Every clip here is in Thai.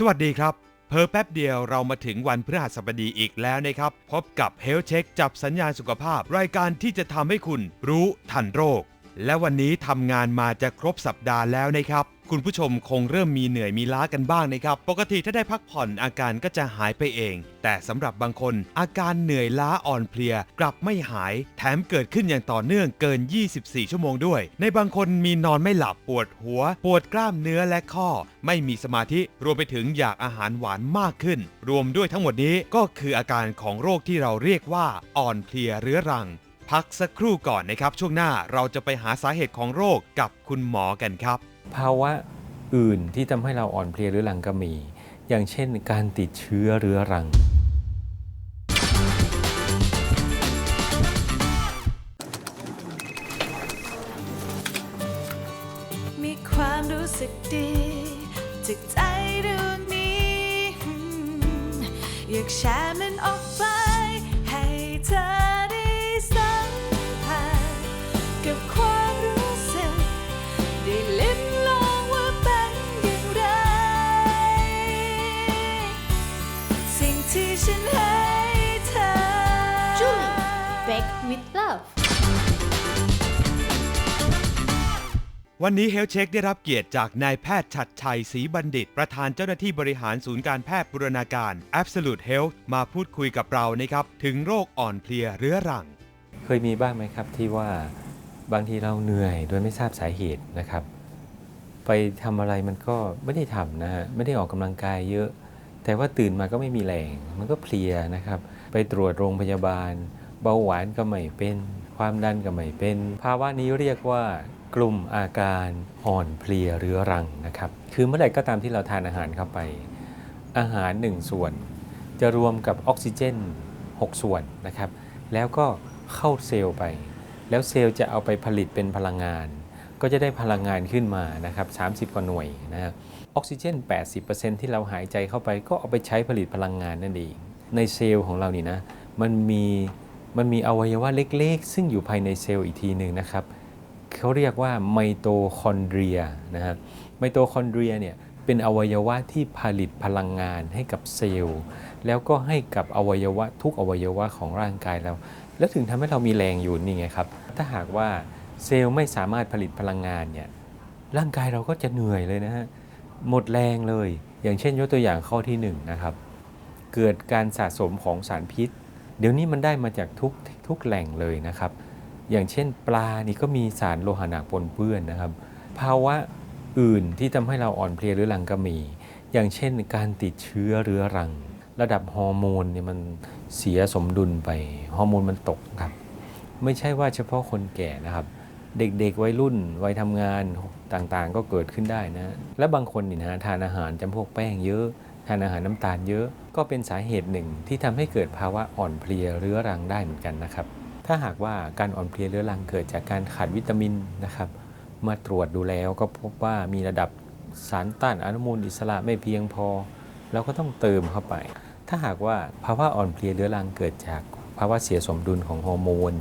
สวัสดีครับ เพอแป๊บเดียวเรามาถึงวันพฤหัสบดีอีกแล้วนะครับ พบกับ Health Check จับสัญญาณสุขภาพ รายการที่จะทำให้คุณรู้ทันโรค และวันนี้ทำงานมาจะครบสัปดาห์แล้วนะครับ คุณผู้ชมคงเริ่มมีเหนื่อยมีล้ากันบ้างนะครับ ปกติถ้าได้พักผ่อนอาการก็จะหายไปเอง แต่สำหรับบางคน อาการเหนื่อยล้าอ่อนเพลีย กลับไม่หาย แถมเกิดขึ้นอย่างต่อเนื่องเกิน 24 ชั่วโมงด้วย ในบางคนมีนอนไม่หลับปวดหัว ปวดกล้ามเนื้อและข้อ ไม่มีสมาธิรวมไปถึงอยากอาหารหวานมากขึ้น รวมด้วยทั้งหมดนี้ก็คืออาการของโรคที่เราเรียกว่าอ่อนเพลียเรื้อรัง พักสักครู่ก่อนนะครับ ช่วงหน้าเราจะไปหาสาเหตุของโรคกับคุณหมอกันครับ ภาวะอื่นที่ทำให้เราอ่อนเพลียหรือรังก็มี อย่างเช่นการติดเชื้อเรื้อรัง มีความรู้สึกดีจากใจดวงนี้อืมอยากแชร์ กับความรู้สึกได้ลิ้มลองว่าเป็นอย่างไร สิ่งที่ฉันให้เธอ Julie Wake with Love วันนี้ Health Check ได้รับเกียรติจากนายแพทย์ชัดชัยศรีบัณฑิต ประธานเจ้าหน้าที่บริหารศูนย์การแพทย์บูรณาการ Absolute Health มาพูดคุยกับเรานะครับ ถึงโรคอ่อนเพลียเรื้อรัง เคยมีบ้างไหมครับที่ว่า บางทีเราเหนื่อยโดยไม่ทราบสาเหตุนะครับ ไปทำอะไรมันก็ไม่ได้ทำนะฮะไม่ได้ออกกำลังกายเยอะ แต่ว่าตื่นมาก็ไม่มีแรง มันก็เพลียนะครับ ไปตรวจโรงพยาบาล เบาหวานก็ไม่เป็น ความดันก็ไม่เป็น ภาวะนี้เรียกว่ากลุ่มอาการอ่อนเพลียเรื้อรังนะครับ คือเมื่อไหร่ก็ตามที่เราทานอาหารเข้าไป อาหาร 1 ส่วน จะรวมกับออกซิเจน 6 ส่วนนะครับ แล้วก็เข้าเซลล์ไป แล้วเซลล์จะเอาไปผลิตเป็นพลังงาน ก็จะได้พลังงานขึ้นมานะครับ30 กว่าหน่วยนะครับออกซิเจน 80%ที่เราหายใจเข้าไปก็เอาไปใช้ผลิตพลังงานนั่นเอง ในเซลล์ของเรานี่นะ มันมีมันมีอวัยวะเล็กๆ ซึ่งอยู่ภายในเซลล์อีกทีหนึ่งนะครับเขาเรียกว่าไมโตคอนเดรียนะฮะไมโตคอนเดรียเนี่ยเป็นอวัยวะที่ผลิตพลังงานให้กับเซลล์ แล้วก็ให้กับอวัยวะทุกอวัยวะของร่างกายเรา แล้วถึงทำให้เรามีแรงอยู่นี่ไงครับ ถ้าหากว่าเซลล์ไม่สามารถผลิตพลังงานเนี่ยร่างกายเราก็จะเหนื่อยเลยนะฮะหมดแรงเลย อย่างเช่นยกตัวอย่างข้อที่หนึ่งนะครับเกิดการสะสมของสารพิษ เดี๋ยวนี้มันได้มาจากทุกทุกแหล่งเลยนะครับ อย่างเช่นปลานี่ก็มีสารโลหะหนักปนเปื้อนนะครับ ภาวะอื่นที่ทำให้เราอ่อนเพลียหรือรังก็มี อย่างเช่น การติดเชื้อเรื้อรัง ระดับฮอร์โมนเนี่ยมันเสียสมดุลไปฮอร์โมนมันตกครับ ไม่ใช่ว่าเฉพาะคนแก่นะครับ เด็กๆวัยรุ่นวัยทำงานต่างๆ ก็เกิดขึ้นได้นะ และบางคนนี่นะทานอาหารจำพวกแป้งเยอะ ทานอาหารน้ำตาลเยอะ ก็เป็นสาเหตุหนึ่งที่ทำให้เกิดภาวะอ่อนเพลียเรื้อรังได้เหมือนกันนะครับ ถ้าหากว่าการอ่อนเพลียเรื้อรังเกิดจากการขาดวิตามินนะครับมาตรวจดูแล้วก็พบว่ามีระดับสารต้านอนุมูลอิสระไม่เพียงพอ เราก็ต้องเติมเข้าไป ถ้าหากว่าภาวะอ่อนเพลียเรื้อรังเกิดจากภาวะเสียสมดุลของฮอร์โมน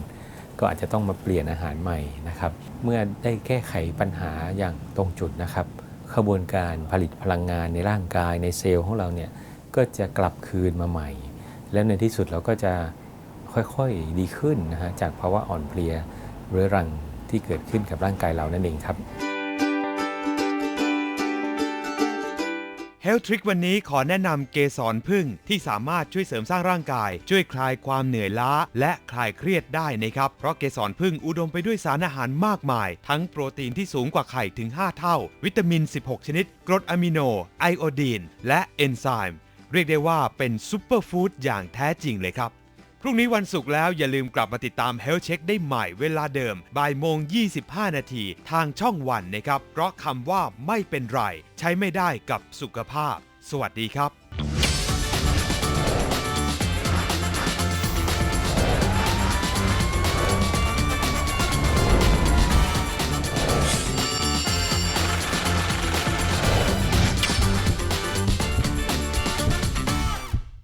ก็อาจจะต้องมาเปลี่ยนอาหารใหม่นะครับ เมื่อได้แก้ไขปัญหาอย่างตรงจุดนะครับขบวนการผลิตพลังงานในร่างกายในเซลล์ของเราเนี่ยก็จะกลับคืนมาใหม่ แล้วในที่สุดเราก็จะค่อยๆดีขึ้นนะฮะจากภาวะอ่อนเพลียเรื้อรังที่เกิดขึ้นกับร่างกายเรานั่นเองครับ เฮลทริควันนี้ขอแนะนำเกสรพึ่งที่สามารถช่วยเสริมสร้างร่างกาย ช่วยคลายความเหนื่อยล้า และคลายเครียดได้นะครับ เพราะเกสรพึ่งอุดมไปด้วยสารอาหารมากมาย ทั้งโปรตีนที่สูงกว่าไข่ถึง 5 เท่า วิตามิน 16 ชนิด กรดอะมิโน ไอโอดีน และเอนไซม์เรียกได้ว่าเป็นซูเปอร์ฟู้ดอย่างแท้จริงเลยครับ พรุ่งนี้วันศุกร์แล้วอย่าลืมกลับมาติดตาม Health Check ได้ใหม่เวลาเดิมบ่ายโมง 25 นาทีทางช่องวันนะครับ เพราะคำว่าไม่เป็นไร ใช้ไม่ได้กับสุขภาพ สวัสดีครับ